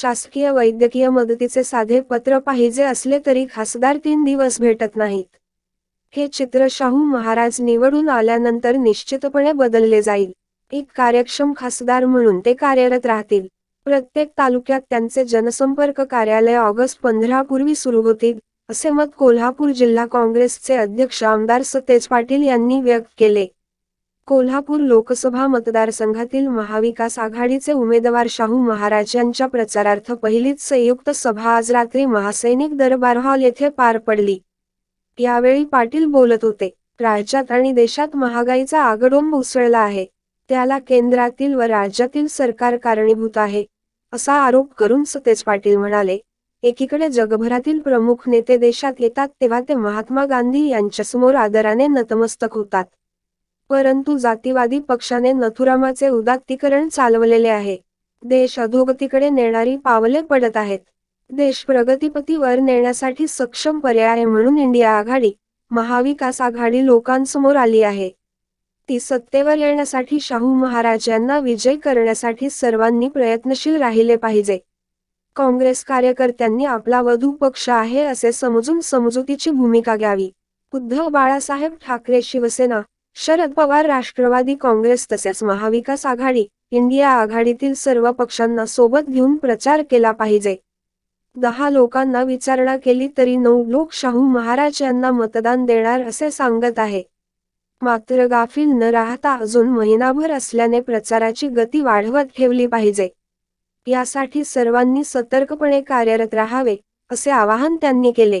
शासकीय वैद्यकीय मदतीचे साधे पत्र पाहिजे असले तरी खासदार तीन दिवस भेटत नाहीत. हे चित्र शाहू महाराज निवडून आल्यानंतर निश्चितपणे बदलले जाईल. एक कार्यक्षम खासदार म्हणून ते कार्यरत राहतील. प्रत्येक तालुक्यात त्यांचे जनसंपर्क कार्यालय ऑगस्ट पंधरा पूर्वी सुरू होतील असे मत कोल्हापूर जिल्हा काँग्रेसचे अध्यक्ष आमदार सतेज पाटील यांनी व्यक्त केले. कोल्हापूर लोकसभा मतदारसंघातील महाविकास आघाडीचे उमेदवार शाहू महाराज यांच्या प्रचारार्थ पहिलीच संयुक्त सभा आज रात्री महासैनिक दरबार हॉल येथे पार पडली. यावेळी पाटील बोलत होते राज्यात आणि देशात महागाईचा आगडोंब उसळला आहे. त्याला केंद्रातील व राज्यातील सरकार कारणीभूत आहे. असा आरोप करून सतेज पाटील म्हणाले एकीकडे जगभरातील प्रमुख नेते देशात येतात तेव्हा ते महात्मा गांधी यांच्यासमोर आदराने नतमस्तक होतात. परंतु जातीवादी पक्षाने नथुरामाचे उदात्तीकरण चालवलेले आहे. देश अधोगतीकडे नेणारी पावले पडत आहेत. देश प्रगतीपथीवर नेण्यासाठी सक्षम पर्याय म्हणून इंडिया आघाडी महाविकास आघाडी लोकांसमोर आली आहे. ती सत्तेवर येण्यासाठी शाहू महाराजांना विजय करण्यासाठी सर्वांनी प्रयत्नशील राहिले पाहिजे. काँग्रेस कार्यकर्त्यांनी आपला वधू पक्ष आहे असे समजून समजुतीची भूमिका घ्यावी. उद्धव बाळासाहेब ठाकरे शिवसेना शरद पवार राष्ट्रवादी काँग्रेस तसेच महाविकास आघाडी इंडिया आघाडीतील सर्व पक्षांना सोबत घेऊन प्रचार केला पाहिजे. दहा लोकांना विचारणा केली तरी नऊ लोक शाहू महाराज यांना मतदान देणार असे सांगत आहे. मात्र गाफील न राहता अजून महिनाभर असल्याने प्रचाराची गती वाढवत ठेवली पाहिजे. यासाठी सर्वांनी सतर्कपणे कार्यरत राहावे असे आवाहन त्यांनी केले.